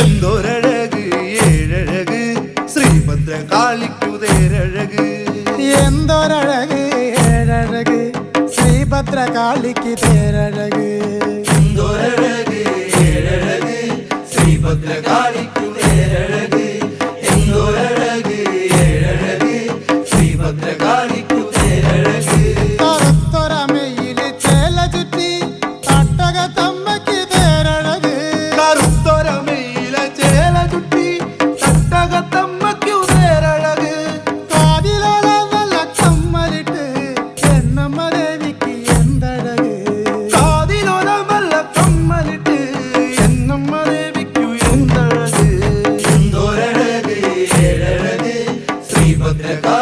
എന്തൊരഴക് ഏഴഴക് ശ്രീഭദ്ര കാളിക്കുതേരഴക് എന്തൊരഴക് ഏഴഴക് ശ്രീഭദ്ര കാളിക്ക് തേരഴക് എന്തൊരഴക് ഏഴഴക് ശ്രീഭദ്ര കാളിക്കു തേരഴക് എന്തൊരഴക് ഏഴഴക് ശ്രീഭദ്ര കാളിക്കു തേരഴക് തറത്തൊരമയിൽ ചേല ചുറ്റി തട്ടകത്തം Jai